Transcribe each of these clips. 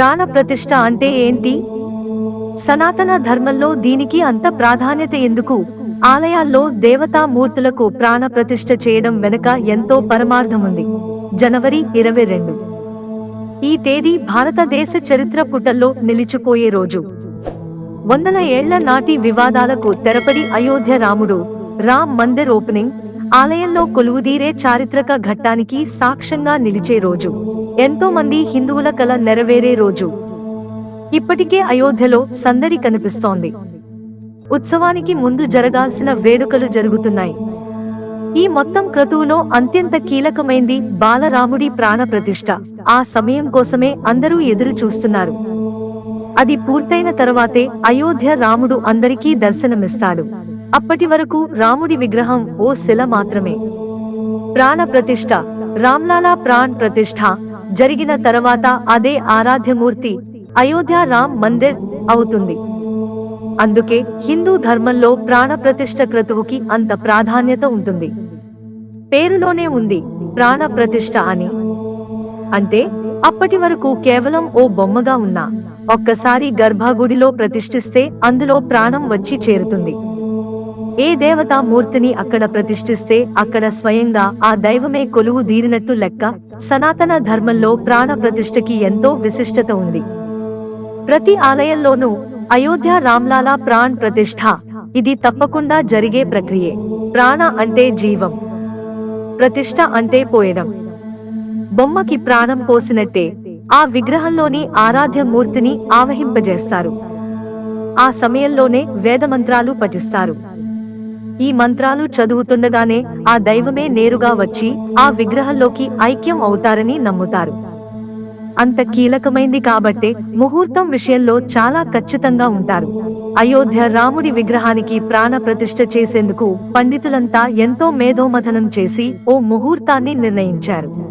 ప్రాణ ప్రతిష్ఠ అంటే ఏంటి? సనాతన ధర్మంలో దీనికి అంత ప్రాధాన్యత ఎందుకు? ఆలయాల్లో దేవతామూర్తులకు ప్రాణ ప్రతిష్ఠ చేయడం వెనుక ఎంతో పరమార్థముంది. జనవరి ఇరవై రెండు. ఈ తేదీ భారతదేశ చరిత్ర పుటల్లో నిలిచిపోయే రోజు. వందల ఏళ్ళ నాటి వివాదాలకు తెరపడి అయోధ్య రాముడు రామ్ మందిర్ ఓపెనింగ్ ఆలయంలో కొలువుదీరే చారిత్రక ఘట్టానికి సాక్ష్యంగా నిలిచే రోజు. ఎంతో మంది హిందువుల కల నెరవేరే రోజు. ఇప్పటికే అయోధ్యలో సందడి కనిపిస్తోంది. ఉత్సవానికి ముందు జరగాల్సిన వేడుకలు జరుగుతున్నాయి. ఈ మొత్తం క్రతువులో అత్యంత కీలకమైంది బాలరాముడి ప్రాణ ప్రతిష్ట ఆ సమయం కోసమే అందరూ ఎదురు చూస్తున్నారు. అది పూర్తయిన తర్వాతే అయోధ్య రాముడు అందరికీ దర్శనమిస్తాడు. అప్పటి వరకు రాముడి విగ్రహం ఓ శిల మాత్రమే. ప్రాణ ప్రతిష్ఠ రామ్లాలా ప్రాణ్ ప్రతిష్ఠ జరిగిన తర్వాత అదే ఆరాధ్యమూర్తి అయోధ్య రామ్ మందిర్ అవుతుంది. అందుకే హిందూ ధర్మంలో ప్రాణ ప్రతిష్ఠ క్రతువుకి అంత ప్రాధాన్యత ఉంటుంది. పేరులోనే ఉంది ప్రాణ ప్రతిష్ఠ అని. అంటే అప్పటి వరకు కేవలం ఓ బొమ్మగా ఉన్నా ఒక్కసారి గర్భగుడిలో ప్రతిష్ఠిస్తే అందులో ప్రాణం వచ్చి చేరుతుంది. ఏ దేవతా మూర్తిని అక్కడ ప్రతిష్ఠిస్తే అక్కడ స్వయంగా ఆ దైవమే కొలువు దీరినట్టు లెక్క సనాతన ధర్మంలో ప్రాణ ప్రతిష్ఠకి ఎంతో విశిష్టత ఉంది. ప్రతి ఆలయంలోనూ అయోధ్య రామ్లాలా ప్రాణ్ ప్రతిష్ఠ. ఇది తప్పకుండా జరిగే ప్రక్రియే. ప్రాణ అంటే జీవం. ప్రతిష్ఠ అంటే పోయడం. బొమ్మకి ప్రాణం పోసినట్టే ఆ విగ్రహంలోని ఆరాధ్య మూర్తిని ఆవహింపజేస్తారు. ఆ సమయంలోనే వేదమంత్రాలు పఠిస్తారు. ఈ మంత్రాలు చదువుతుండగానే ఆ దైవమే నేరుగా వచ్చి ఆ విగ్రహంలోకి ఐక్యం అవుతారని నమ్ముతారు. అంత కీలకమైంది కాబట్టే ముహూర్తం విషయంలో చాలా ఖచ్చితంగా ఉంటారు. అయోధ్య రాముడి విగ్రహానికి ప్రాణ ప్రతిష్ఠ చేసేందుకు పండితులంతా ఎంతో మేధోమథనం చేసి ఓ ముహూర్తాన్ని నిర్ణయించారు.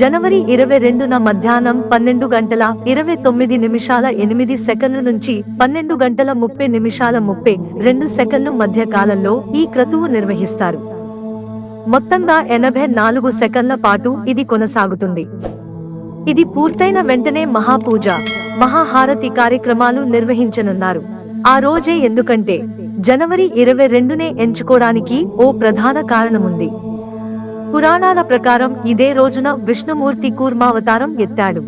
జనవరి ఇరవై రెండున మధ్యాహ్నం పన్నెండు గంటల ఇరవై తొమ్మిది నిమిషాల ఎనిమిది సెకండ్ల నుంచి పన్నెండు గంటల ముప్పై నిమిషాల ముప్పై రెండు సెకండ్లు మధ్య కాలంలో ఈ క్రతువు నిర్వహిస్తారు. మొత్తంగా ఎనభై నాలుగు సెకండ్ల పాటు ఇది కొనసాగుతుంది. ఇది పూర్తయిన వెంటనే మహాపూజ మహాహారతి కార్యక్రమాలు నిర్వహించనున్నారు. ఆ రోజే ఎందుకంటే జనవరి ఇరవై రెండునే ఎంచుకోవడానికి ఓ ప్రధాన కారణముంది. పురాణాల ప్రకారం ఇదే రోజున విష్ణుమూర్తి కూర్మావతారం ఎత్తాడు.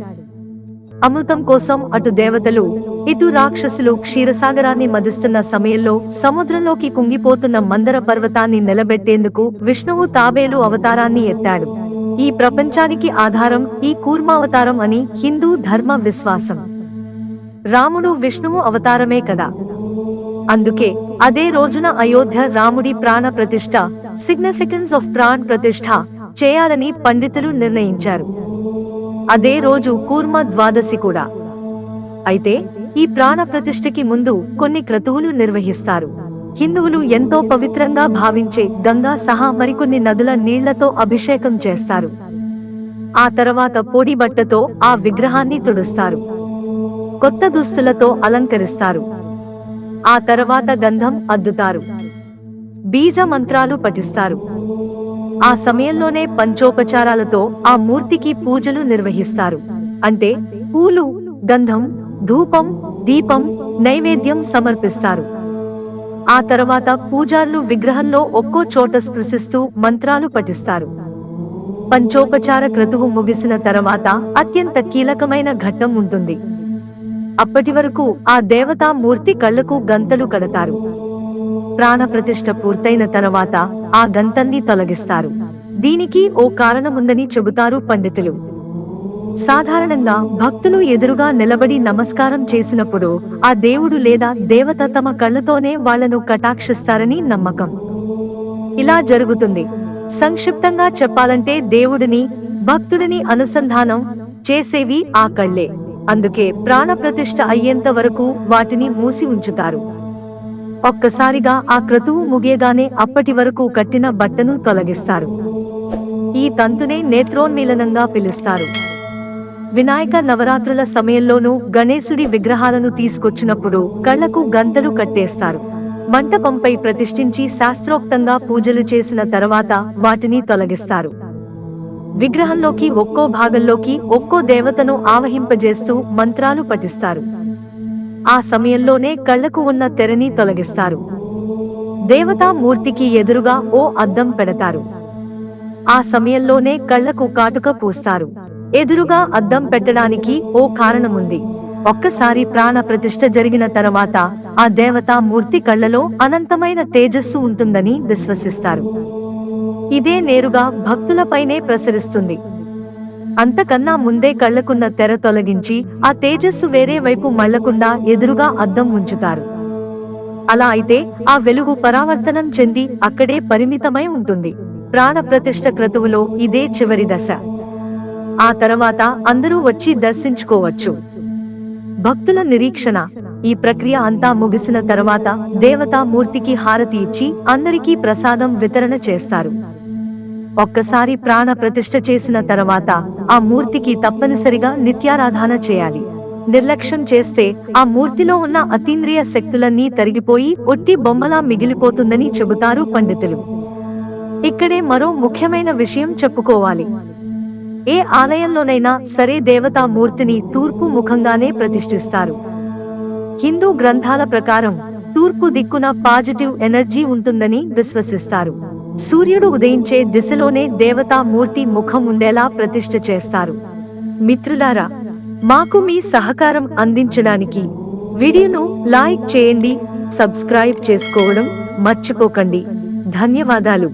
అమృతం కోసం అటు దేవతలు ఇటు రాక్షసులు క్షీరసాగరాన్ని మదిస్తున్న సమయంలో సముద్రంలోకి కుంగిపోతున్న మందర పర్వతాన్ని నిలబెట్టేందుకు విష్ణువు తాబేలు అవతారాన్ని ఎత్తాడు. ఈ ప్రపంచానికి ఆధారం ఈ కూర్మావతారం అని హిందూ ధర్మ విశ్వాసం. రాముడు విష్ణువు అవతారమే కదా. అందుకే అదే రోజున అయోధ్య రాముడి ప్రాణ ప్రతిష్ఠ సిగ్నిఫికెన్స్ ఆఫ్ ప్రాణ్ ప్రతిష్ఠ చేయాలని పండితులు నిర్ణయించారు. అదే రోజు కూర్మ ద్వాదశి కూడా. అయితే ఈ ప్రాణ ప్రతిష్ఠకి ముందు కొన్ని క్రతువులు నిర్వహిస్తారు. హిందువులు ఎంతో పవిత్రంగా భావించే గంగా సహా మరికొన్ని నదుల నీళ్ళతో అభిషేకం చేస్తారు. ఆ తర్వాత పొడి బట్టతో ఆ విగ్రహాన్ని తుడుస్తారు. కొత్త దుస్తులతో అలంకరిస్తారు. ఆ తర్వాత గంధం అద్దుతారు. బీజ మంత్రాలు పఠిస్తారు. ఆ సమయంలోనే పంచోపచారాలతో ఆ మూర్తికి పూజలు నిర్వహిస్తారు. అంటే పూలు గంధం ధూపం దీపం నైవేద్యం సమర్పిస్తారు. ఆ తర్వాత పూజార్లు విగ్రహంలో ఒక్కో చోట స్పృశిస్తూ మంత్రాలు పఠిస్తారు. పంచోపచార క్రతువు ముగిసిన తర్వాత అత్యంత కీలకమైన ఘట్టం ఉంటుంది. అప్పటి వరకు ఆ దేవతా మూర్తి కళ్ళకు గంతలు కడతారు. ప్రాణ ప్రతిష్ఠ పూర్తయిన తర్వాత ఆ గంతన్ని తొలగిస్తారు. దీనికి ఓ కారణముందని చెబుతారు పండితులు. సాధారణంగా భక్తులు ఎదురుగా నిలబడి నమస్కారం చేసినప్పుడు ఆ దేవుడు లేదా దేవత తమ కళ్ళతోనే వాళ్ళను కటాక్షిస్తారని నమ్మకం. ఇలా జరుగుతుంది. సంక్షిప్తంగా చెప్పాలంటే దేవుడిని భక్తుడిని అనుసంధానం చేసేవి ఆ కళ్ళే. అందుకే ప్రాణప్రతిష్ఠ అయ్యేంత వరకు వాటిని మూసి ఉంచుతారు. ఒక్కసారిగా ఆ క్రతువు ముగియగానే అప్పటి వరకు కట్టిన బట్టను తొలగిస్తారు. ఈ తంతునే నేత్రోన్మీలనంగా పిలుస్తారు. వినాయక నవరాత్రుల సమయంలోనూ గణేశుడి విగ్రహాలను తీసుకొచ్చినప్పుడు కళ్ళకు గంతలు కట్టేస్తారు. మంటపంపై ప్రతిష్ఠించి శాస్త్రోక్తంగా పూజలు చేసిన తర్వాత వాటిని తొలగిస్తారు. విగ్రహంలోకి ఒక్కో భాగంలోకి ఒక్కో దేవతను ఆవహింపజేస్తూ మంత్రాలు పఠిస్తారు. ఆ సమయంలోనే కళ్ళకు ఉన్న తెరని తొలగిస్తారు. దేవతా మూర్తికి ఎదురుగా ఓ అద్దం పెడతారు. ఆ సమయంలోనే కళ్ళకు కాటుక పూస్తారు. ఎదురుగా అద్దం పెట్టడానికి ఓ కారణముంది. ఒక్కసారి ప్రాణ ప్రతిష్ఠ జరిగిన తర్వాత ఆ దేవతా మూర్తి కళ్ళలో అనంతమైన తేజస్సు ఉంటుందని విశ్వసిస్తారు. ఇదే నేరుగా భక్తులపైనే ప్రసరిస్తుంది. అంతకన్నా ముందే కళ్ళకున్న తెర తొలగించి ఆ తేజస్సు వేరే వైపు మళ్ళకుండా ఎదురుగా అద్దం ఉంచుతారు. అలా అయితే ఆ వెలుగు పరావర్తనం చెంది అక్కడే పరిమితమై ఉంటుంది. ప్రాణ ప్రతిష్ట క్రతువులో ఇదే చివరి దశ. ఆ తర్వాత అందరూ వచ్చి దర్శించుకోవచ్చు. భక్తుల నిరీక్షణ. ఈ ప్రక్రియ అంతా ముగిసిన తర్వాత దేవతా మూర్తికి హారతి ఇచ్చి అందరికీ ప్రసాదం వితరణ చేస్తారు. ఒక్కసారి ప్రాణ ప్రతిష్ఠ చేసిన తర్వాత ఆ మూర్తికి తప్పనిసరిగా నిత్యారాధన చేయాలి. నిర్లక్ష్యం చేస్తే ఆ మూర్తిలో ఉన్న అతీంద్రియ శక్తులన్నీ తరిగిపోయి ఒట్టి బొమ్మలా మిగిలిపోతుందని చెబుతారు పండితులు. ఇక్కడే మరో ముఖ్యమైన విషయం చెప్పుకోవాలి. ఏ ఆలయంలోనైనా సరే దేవతా మూర్తిని తూర్పు ముఖంగానే ప్రతిష్ఠిస్తారు. హిందూ గ్రంథాల ప్రకారం తూర్పు దిక్కున పాజిటివ్ ఎనర్జీ ఉంటుందని విశ్వసిస్తారు. సూర్యుడు ఉదయించే దిశలోనే దేవతా మూర్తి ముఖం ఉండేలా ప్రతిష్ఠ చేస్తారు. మిత్రులారా మాకు మీ సహకారం అందించడానికి వీడియోను లైక్ చేయండి సబ్స్క్రైబ్ చేసుకోవడం మర్చిపోకండి. ధన్యవాదాలు.